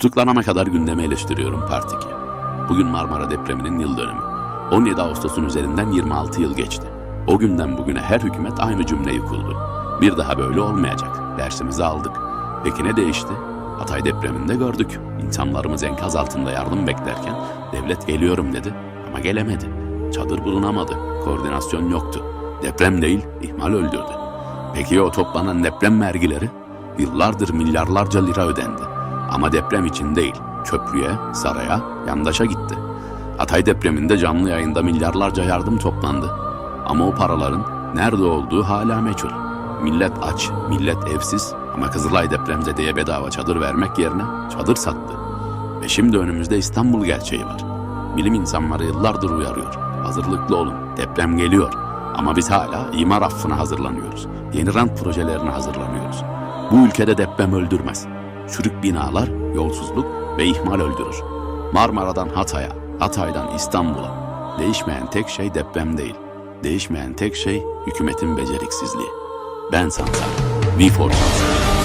Tutuklanana kadar gündeme eleştiriyorum Part 2. Bugün Marmara depreminin yıl dönümü. 17 Ağustos'un üzerinden 26 yıl geçti. O günden bugüne her hükümet aynı cümleyi kurdu. Bir daha böyle olmayacak. Dersimizi aldık. Peki ne değişti? Hatay depreminde gördük. İnsanlarımız enkaz altında yardım beklerken devlet geliyorum dedi ama gelemedi. Çadır bulunamadı. Koordinasyon yoktu. Deprem değil, ihmal öldürdü. Peki o toplanan deprem vergileri? Yıllardır milyarlarca lira ödendi. Ama deprem için değil, köprüye, saraya, yandaşa gitti. Hatay depreminde canlı yayında milyarlarca yardım toplandı. Ama o paraların nerede olduğu hala meçhul. Millet aç, millet evsiz ama Kızılay depremzedeye bedava çadır vermek yerine çadır sattı. Ve şimdi önümüzde İstanbul gerçeği var. Bilim insanları yıllardır uyarıyor. Hazırlıklı olun, deprem geliyor. Ama biz hala imar affına hazırlanıyoruz. Yeni rant projelerine hazırlanıyoruz. Bu ülkede deprem öldürmez. Çürük binalar, yolsuzluk ve ihmal öldürür. Marmara'dan Hatay'a, Hatay'dan İstanbul'a. Değişmeyen tek şey deprem değil. Değişmeyen tek şey hükümetin beceriksizliği. Ben Sansar, V4 Sansar.